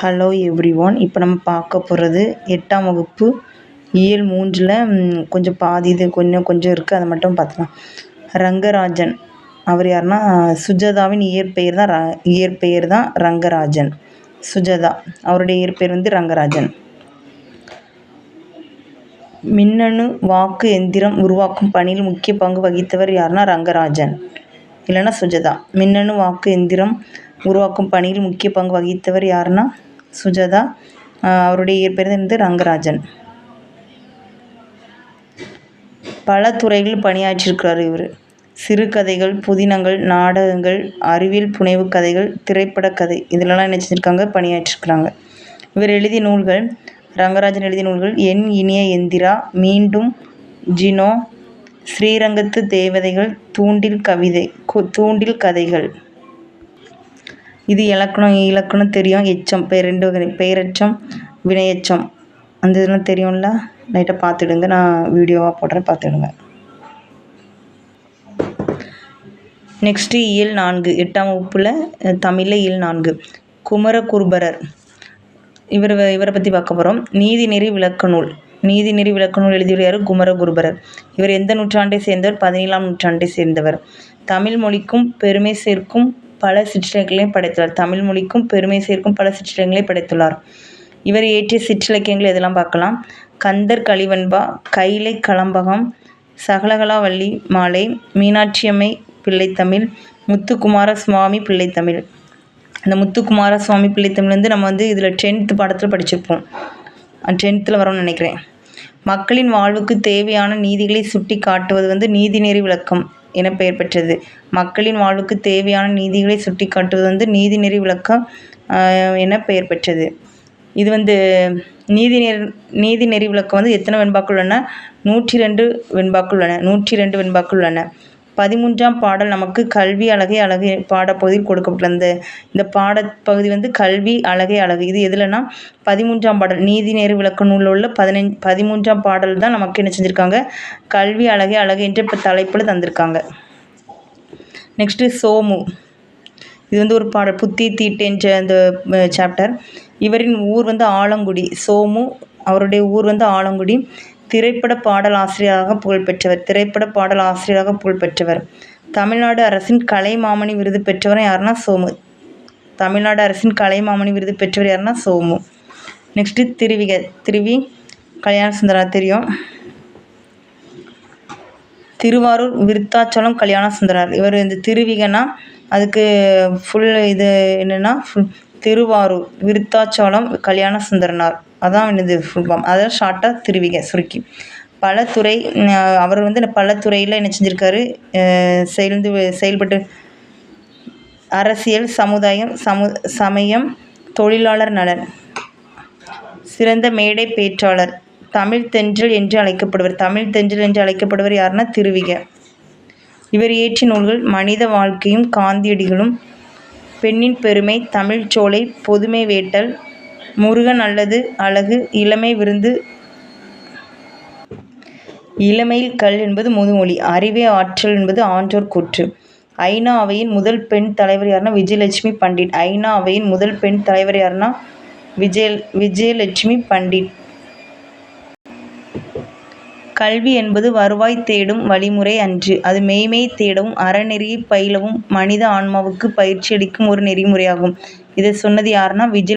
Hello every one இப்போ நம்ம பார்க்க போகிறது எட்டாம் வகுப்பு இயல் மூன்றில் கொஞ்சம் பாதி இது கொஞ்சம் கொஞ்சம் இருக்குது அதை மட்டும் பார்த்துக்கலாம். ரங்கராஜன். அவர் யாருன்னா சுஜாதாவின் இயற்பெயர் தான் ர இயற்பெயர் தான் ரங்கராஜன். சுஜாதா. அவருடைய இயற்பெயர் வந்து ரங்கராஜன். மின்னணு வாக்கு எந்திரம் உருவாக்கும் பணியில் முக்கிய பங்கு வகித்தவர் யாருன்னா ரங்கராஜன். இல்லைன்னா சுஜதா. மின்னணு வாக்கு எந்திரம் உருவாக்கும் பணியில் முக்கிய பங்கு வகித்தவர் யாருன்னா சுஜாதா அவருடைய இயற்பெயர் வந்து ரங்கராஜன். பல துறைகளில் பணியாற்றியிருக்கிறார் இவர். சிறுகதைகள் புதினங்கள் நாடகங்கள் அறிவியல் புனைவு கதைகள் திரைப்பட கதை இதிலெல்லாம் என்ன செஞ்சுருக்காங்க? பணியாற்றிருக்கிறாங்க. இவர் எழுதிய நூல்கள் ரங்கராஜன் எழுதிய நூல்கள் என் இனிய எந்திரா மீண்டும் ஜினோ ஸ்ரீரங்கத்து தேவதைகள் தூண்டில் கவிதை தூண்டில் கதைகள். இது இலக்கணம் இலக்கணம் தெரியும். எச்சம் பெயர் ரெண்டு பெயரெச்சம் வினையச்சம். அந்த இதெல்லாம் தெரியும்ல? லைட்டாக பார்த்துடுங்க. நான் வீடியோவாக போடுறேன். பார்த்துடுங்க. நெக்ஸ்ட்டு இயல் நான்கு. எட்டாம் வகுப்பில் தமிழில் இயல் நான்கு. குமரகுருபரர். இவர் இவரை பற்றி பார்க்க போகிறோம் நீதிநெறி விளக்க நூல். நீதிநெறி விளக்க நூல் எழுதியுள்ளார் குமரகுருபரர். இவர் எந்த நூற்றாண்டை சேர்ந்தவர்? பதினேழாம் நூற்றாண்டை சேர்ந்தவர். தமிழ் மொழிக்கும் பெருமை சேர்க்கும் பல சிற்றிலக்கியங்களையும் படைத்துள்ளார். தமிழ் மொழிக்கும் பெருமை சேர்க்கும் பல சிற்றிலக்கியங்களை படைத்துள்ளார். இவர் இயற்றிய சிற்றிலக்கியங்கள் இதெல்லாம் பார்க்கலாம்? கந்தர் கலிவன்பா கைலை களம்பகம் சகலகலாவள்ளி மாலை மீனாட்சியம்மை பிள்ளைத்தமிழ் முத்துக்குமார சுவாமி பிள்ளைத்தமிழ். இந்த முத்துக்குமார சுவாமி பிள்ளைத்தமிழ் வந்து நம்ம வந்து இதில் டென்த்து பாடத்தில் படிச்சிருப்போம். டென்த்தில் வரோம்னு நினைக்கிறேன். மக்களின் வாழ்வுக்கு தேவையான நீதிகளை சுட்டி காட்டுவது வந்து நீதிநெறி விளக்கம். என பெயர் பெற்றது. மக்களின் வாழ்வுக்கு தேவையான நீதிகளை சுட்டி காட்டுவது வந்து நீதிநெறி விளக்கம் என பெயர் பெற்றது. இது வந்து நீதிநெறி நீதிநெறி விளக்கம் வந்து எத்தனை வெண்பாக்கள் உள்ளன? நூற்றி ரெண்டு வெண்பாக்கள் உள்ளன. நூற்றி ரெண்டு வெண்பாக்கள் உள்ளன. பதிமூன்றாம் பாடல் நமக்கு கல்வி அழகை அழகு பாடப்பகுதியில் கொடுக்கப்பட்டுள்ள இந்த பாடப்பகுதி வந்து கல்வி அழகை அழகு. இது எதுலனா பதிமூன்றாம் பாடல் நீதி நேரு விளக்க நூலில் உள்ள பதினஞ்சு பதிமூன்றாம் பாடல் தான் நமக்கு என்ன செஞ்சுருக்காங்க? கல்வி அழகை அழகு என்ற இப்போ தலைப்பில் தந்திருக்காங்க. நெக்ஸ்ட்டு சோமு. இது வந்து ஒரு பாடல் புத்தி தீட்டென்ற அந்த சாப்டர் இவரின் ஊர் வந்து ஆலங்குடி. சோமு அவருடைய ஊர் வந்து ஆலங்குடி. திரைப்பட பாடல் ஆசிரியராக புகழ்பெற்றவர். திரைப்பட பாடல் ஆசிரியராக புகழ்பெற்றவர். தமிழ்நாடு அரசின் கலைமாமணி விருது பெற்றவர் யாருன்னா சோமு. தமிழ்நாடு அரசின் கலைமாமணி விருது பெற்றவர் யாருன்னா சோமு. நெக்ஸ்ட்டு திருவிக திருவி கல்யாண சுந்தரா தெரியும். திருவாரூர் விருத்தாச்சலம் கல்யாண சுந்தரார். இவர் இந்த திருவிகனா அதுக்கு ஃபுல் இது என்னென்னா ஃபுல் திருவாரூர் விருத்தாச்சலம் கல்யாண சுந்தரனார். அதான் இது ஃபுல் ஃபார்ம் அதான் ஷார்ட்டாக திருவிக சுருக்கி. பல துறை அவர் வந்து பல துறையில் என்ன செஞ்சுருக்காரு செயல்ந்து செயல்பட்டு அரசியல் சமுதாயம் சமு சமயம் தொழிலாளர் நலன் சிறந்த மேடை பேச்சாளர் தமிழ் தென்றல் என்று அழைக்கப்படுவர். தமிழ் தென்றல் என்று அழைக்கப்படுவர் யாருன்னா திருவிக. இவர் இயற்றிய நூல்கள் மனித வாழ்க்கையும் காந்தியடிகளும் பெண்ணின் பெருமை தமிழ்ச்சோலை பொதுமை வேட்டல் முருகன் அல்லது அழகு இளமை விருந்து. இளமையில் கல் என்பது முதுமொழி அறிவே ஆற்றல் என்பது ஆன்றோர் கூற்று. ஐநா அவையின் முதல் பெண் தலைவர் யாருன்னா விஜயலட்சுமி பண்டிட். ஐநா அவையின் முதல் பெண் தலைவர் யாருன்னா விஜய விஜயலட்சுமி பண்டிட். கல்வி என்பது வருவாய் தேடும் வழிமுறை அன்று. அது மெய்மை தேடவும் அறநெறியை பயிலவும் மனித ஆன்மாவுக்கு பயிற்சி அளிக்கும் ஒரு நெறிமுறையாகும். இதை சொன்னது யாருன்னா விஜய்